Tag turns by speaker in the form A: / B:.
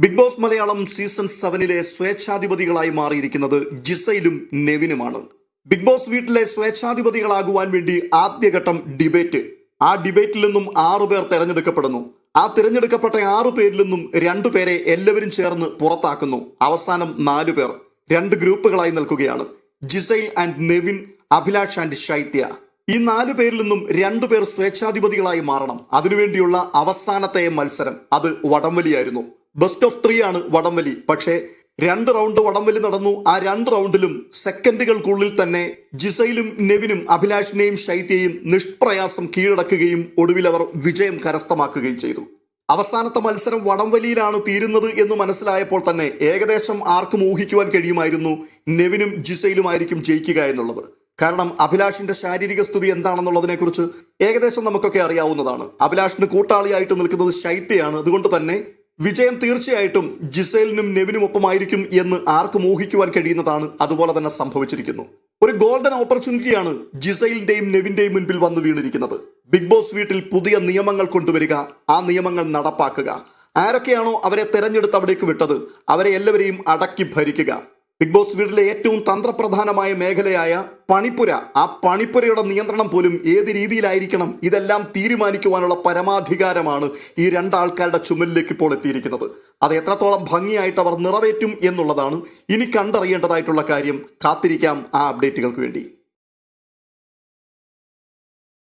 A: Big boss Malayalam season സെവനിലെ സ്വേച്ഛാധിപതികളായി മാറിയിരിക്കുന്നത് ജിസയിലും നെവിനുമാണ്. ബിഗ് ബോസ് വീട്ടിലെ സ്വേച്ഛാധിപതികളാകുവാൻ വേണ്ടി ആദ്യഘട്ടം ഡിബേറ്റ്. ആ ഡിബേറ്റിൽ നിന്നും ആറു പേർ തെരഞ്ഞെടുക്കപ്പെടുന്നു. ആ തിരഞ്ഞെടുക്കപ്പെട്ട ആറു പേരിൽ നിന്നും രണ്ടു പേരെ എല്ലാവരും ചേർന്ന് പുറത്താക്കുന്നു. അവസാനം നാലു പേർ രണ്ട് ഗ്രൂപ്പുകളായി നിൽക്കുകയാണ്. Giselle and Nevin Abhilash and Shaithya. ഈ നാലു പേരിൽ നിന്നും രണ്ടു പേർ സ്വേച്ഛാധിപതികളായി മാറണം. അതിനുവേണ്ടിയുള്ള അവസാനത്തെ മത്സരം അത് വടംവലിയായിരുന്നു. ബെസ്റ്റ് ഓഫ് ത്രീ ആണ് വടംവലി. പക്ഷേ രണ്ട് റൗണ്ട് വടംവലി നടന്നു. ആ രണ്ട് റൗണ്ടിലും സെക്കൻഡുകൾക്കുള്ളിൽ തന്നെ ജിസയിലും നെവിനും അഭിലാഷിനെയും ശൈത്യയും നിഷ്പ്രയാസം കീഴടക്കുകയും ഒടുവിൽ അവർ വിജയം കരസ്ഥമാക്കുകയും ചെയ്തു. അവസാനത്തെ മത്സരം വടംവലിയിലാണ് തീരുന്നത് എന്ന് മനസ്സിലായപ്പോൾ തന്നെ ഏകദേശം ആർക്കും ഊഹിക്കുവാൻ കഴിയുമായിരുന്നു നെവിനും ജിസയിലുമായിരിക്കും ജയിക്കുക എന്നുള്ളത്. കാരണം അഭിലാഷിന്റെ ശാരീരിക സ്ഥിതി എന്താണെന്നുള്ളതിനെ കുറിച്ച് ഏകദേശം നമുക്കൊക്കെ അറിയാവുന്നതാണ്. അഭിലാഷിന് കൂട്ടാളിയായിട്ട് നിൽക്കുന്നത് ശൈത്യയാണ്. അതുകൊണ്ട് തന്നെ വിജയം തീർച്ചയായിട്ടും ജിസേലിനും നെവിനും ഒപ്പമായിരിക്കും എന്ന് ആർക്കും ഊഹിക്കുവാൻ കഴിയുന്നതാണ് അതുപോലെ തന്നെ സംഭവിച്ചിരിക്കുന്നു. ഒരു ഗോൾഡൻ ഓപ്പർച്യൂണിറ്റിയാണ് ജിസൈലിന്റെയും നെവിന്റെയും മുൻപിൽ വന്നു വീണിരിക്കുന്നത്. ബിഗ് ബോസ് വീട്ടിൽ പുതിയ നിയമങ്ങൾ കൊണ്ടുവരിക ആ നിയമങ്ങൾ നടപ്പാക്കുക. ആരൊക്കെയാണോ അവരെ തെരഞ്ഞെടുത്ത് അവിടേക്ക് വിട്ടത് അവരെ എല്ലാവരെയും അടക്കി ഭരിക്കുക. ബിഗ് ബോസ് വീട്ടിലെ ഏറ്റവും തന്ത്രപ്രധാനമായ മേഖലയായ പണിപ്പുര. ആ പണിപ്പുരയുടെ നിയന്ത്രണം പോലും ഏത് രീതിയിലായിരിക്കണം ഇതെല്ലാം തീരുമാനിക്കുവാനുള്ള പരമാധികാരമാണ് ഈ രണ്ടാൾക്കാരുടെ ചുമലിലേക്ക് ഇപ്പോൾ എത്തിയിരിക്കുന്നത്. അത് എത്രത്തോളം ഭംഗിയായിട്ട് അവർ നിറവേറ്റും എന്നുള്ളതാണ് ഇനി കണ്ടറിയേണ്ടതായിട്ടുള്ള കാര്യം. കാത്തിരിക്കാം ആ അപ്ഡേറ്റുകൾക്ക് വേണ്ടി.